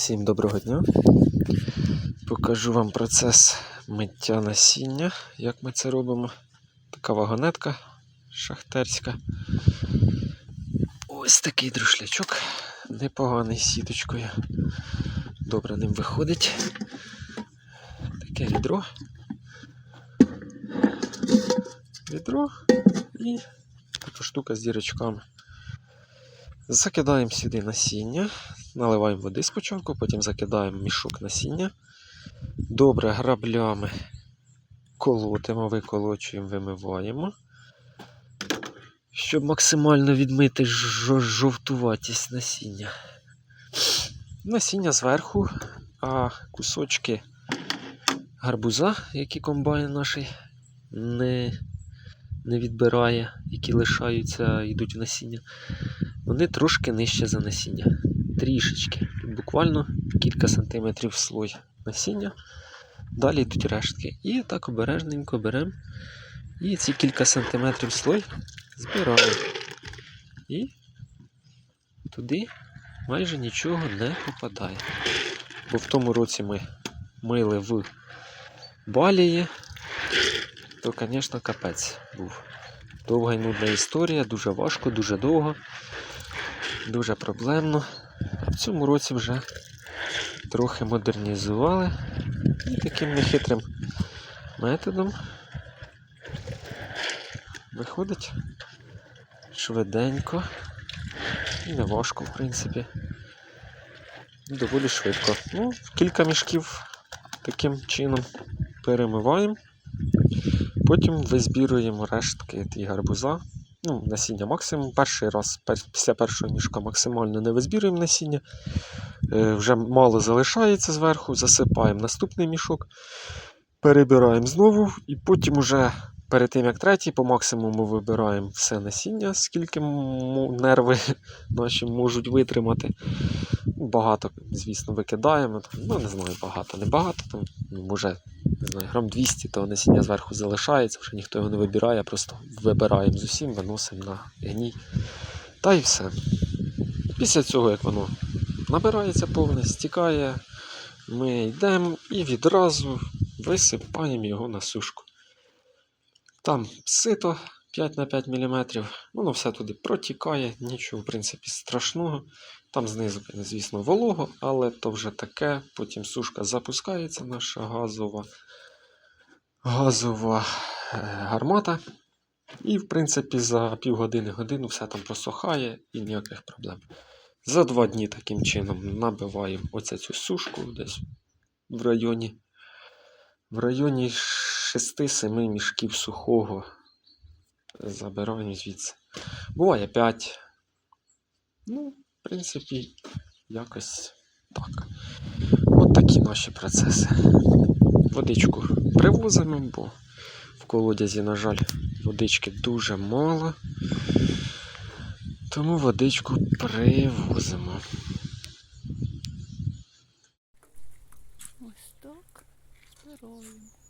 Всім доброго дня. Покажу вам процес миття насіння, як ми це робимо. Така вагонетка шахтерська. Ось такий друшлячок, непоганий сіточкою. Добре ним виходить. Таке відро. Відро і така штука з дірочками. Закидаємо сюди насіння, наливаємо води спочатку, потім закидаємо мішок насіння. Добре граблями колотимо, виколочуємо, вимиваємо. Щоб максимально відмити жовтуватість насіння. Насіння зверху, а кусочки гарбуза, які комбайн наш не, не відбирає, які лишаються, йдуть в насіння вони трошки нижче за насіння. Трішечки. Буквально кілька сантиметрів слой насіння. Далі йдуть рештки. І так обережненько беремо. І ці кілька сантиметрів слой збираємо. І туди майже нічого не попадає. Бо в тому році ми мили в балії, то, звісно, капець був. Довга й нудна історія, дуже важко, дуже довго дуже проблемно. В цьому році вже трохи модернізували і таким нехитрим методом виходить швиденько і не важко, в принципі. Доволі швидко. Ну, кілька мішків таким чином перемиваємо. Потім визбіруємо рештки ті гарбуза ну, насіння максимум. Перший раз після першого мішка максимально не визбіруємо насіння. Е, вже мало залишається зверху, засипаємо наступний мішок, перебираємо знову, і потім уже перед тим як третій, по максимуму вибираємо все насіння, скільки нерви наші можуть витримати. Багато, звісно, викидаємо. Ну, не знаю, багато, не багато. Там, ну, може, не знаю, грам 200 то насіння зверху залишається, вже ніхто його не вибирає, просто вибираємо з усім, виносимо на гній. Та й все. Після цього, як воно набирається повне, стікає, ми йдемо і відразу висипаємо його на сушку. Там сито 5 на 5 мм, воно все туди протікає, нічого, в принципі, страшного. Там знизу, звісно, волого, але то вже таке. Потім сушка запускається, наша газова, газова е, гармата. І, в принципі, за півгодини годину все там просохає і ніяких проблем. За два дні таким чином набиваємо оця цю сушку десь в районі, в районі 6-7 мішків сухого. Забираємо звідси. Буває 5. Ну, в принципі, якось так. От такі наші процеси. Водичку привозимо, бо в колодязі, на жаль, водички дуже мало. Тому водичку привозимо. Ось так збираємо.